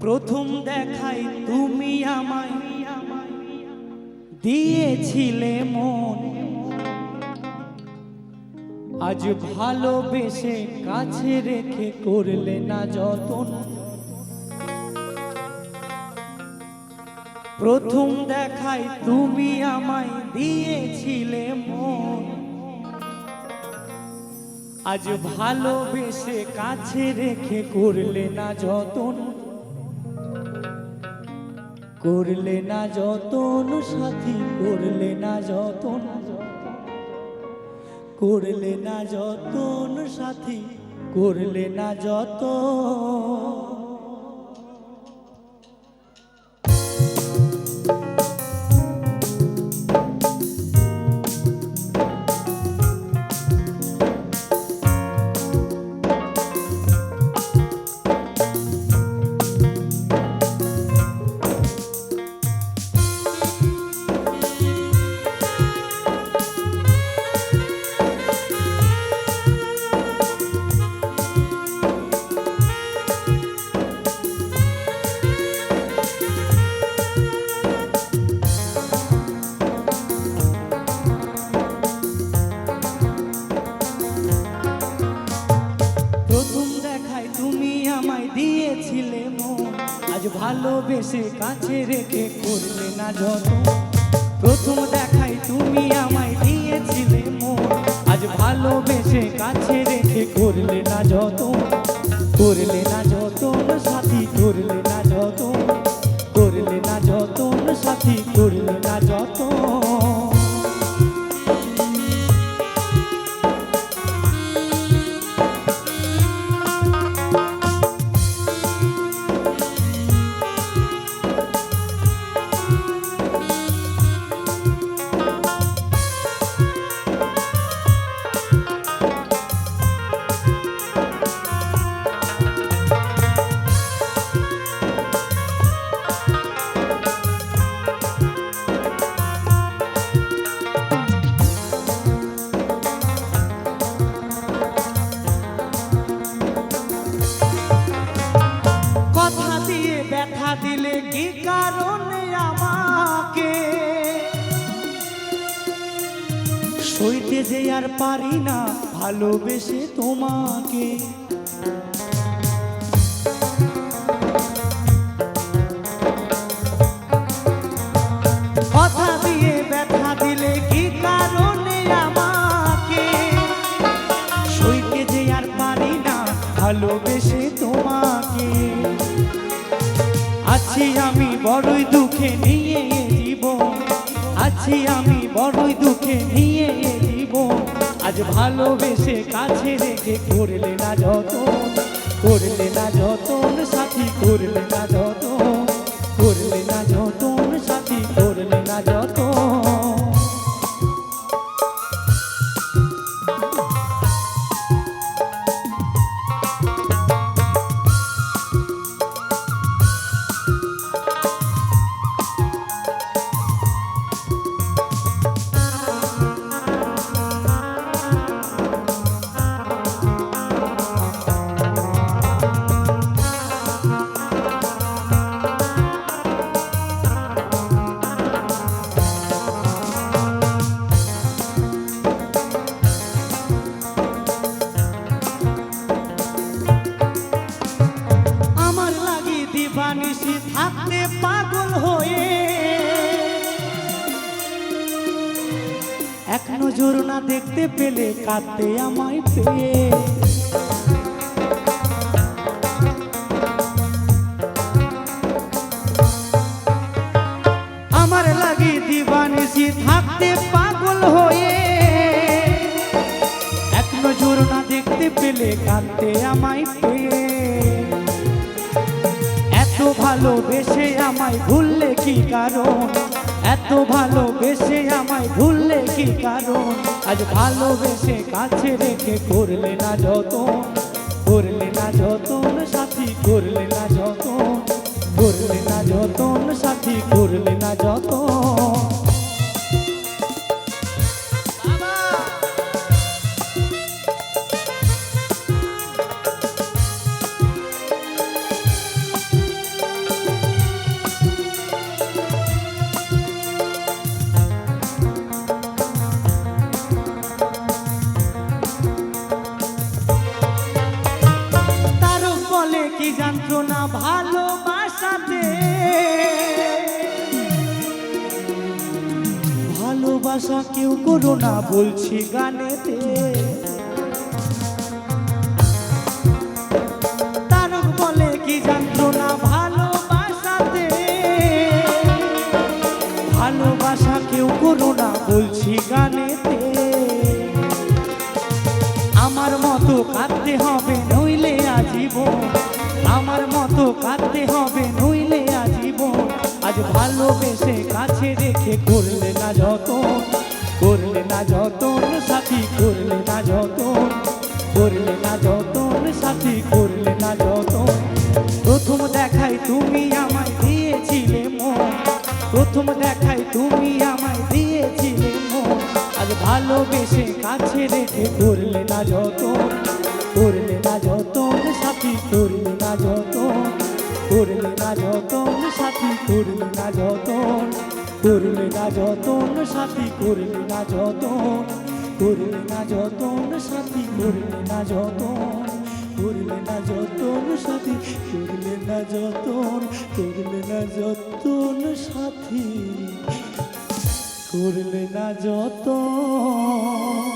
প্রথম দেখাই তুমি আমায়। দিয়েছিলে মন। আজ ভালোবেসে কাছে রেখে করলে না যতন। প্রথম দেখাই তুমি আমায় দিয়েছিলে মন। আজ ভালোবেসে কাছে রেখে করলে না যতন। করলে না যতন সাথী করলে না যতন। করলে না যতন সাথী করলে না যত ভালোবেসে কাছে রেখে করলে না যত। প্রথম দেখাই তুমি আমায় দিয়েছিলে মন। আজ ভালোবেসে কাছে রেখে করলে না যত। করলে না যত সাথী, করলে না যত। করলে না যত সাথী, করলে না যত। দিলে কি কারণে আমাকে? সইতে যে আর পারি না, ভালোবেসে তোমাকে। কথা দিয়ে ব্যথা দিলে কি কারণে আমাকে? সইতে যে পারি না, ভালোবেসে তোমাকে। আছি আমি বড়ই দুঃখে নিয়ে জীবন আছি আমি বড়ই দুঃখে নিয়ে জীবন আজ ভালোবেসে কাছে রেখে করলে না যত করলে না যতন, সাথী করলে না যত করলে না যতন, সাথী করলে না যত নজর না দেখতে পেলে কাঁদতে আমায় পেয়ে। আমার লাগি দিবানিসি থাকতে পাগল হয়ে। না দেখতে পেলে কাঁদতে আমায় পেয়ে। এত ভালোবেসে আমায় ভুললে কি কারণ? এত ভালোবেসে কি কারণ? আজ ভালোবেসে কাছে রেখে করলে না যত করলে না যতন, সাথী করলে না যত করলে না যতন, সাথী করলে না যত যন্ত্রণা ভালোবাসাতে? ভালোবাসা কেউ করো না, বলছি গানেতে। কি যন্ত্রণা ভালোবাসাতে? ভালোবাসা কেউ করো না, বলছি গানেতে। আমার মতো কাঁদতে হবে ভালোবেসে কাছে রেখে করলে না যতন, করলে না যতন, সাথী করলে না যতন, করলে না যতন, সাথী করলে না যতন। প্রথম দেখাই তুমি আমায় দিয়েছিলে মন, প্রথম দেখাই তুমি আমায় দিয়েছিলে মন। আজ ভালোবেসে কাছে রেখে করলে না যতন করলে না যতন সাথী করলে না যতন করলে না যতন সাথী করলে না যতন করলে না যতন সাথী করলে না যতন করলে না যতন সাথী করলে না যতন করলে না যতন সাথী করলে না যতন